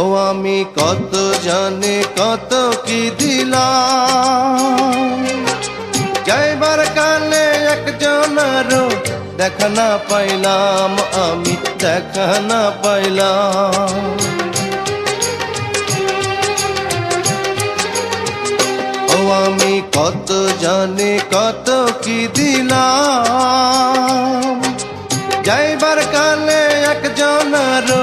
ও আমি কত জানে কত কি দিলাম। যাইবার কালে একজনেরও দেখা না পাইলাম, আমি দেখা না পাইলাম। আমি কত জানি কত কি দিলাম। যাইবার কালে একজনেরও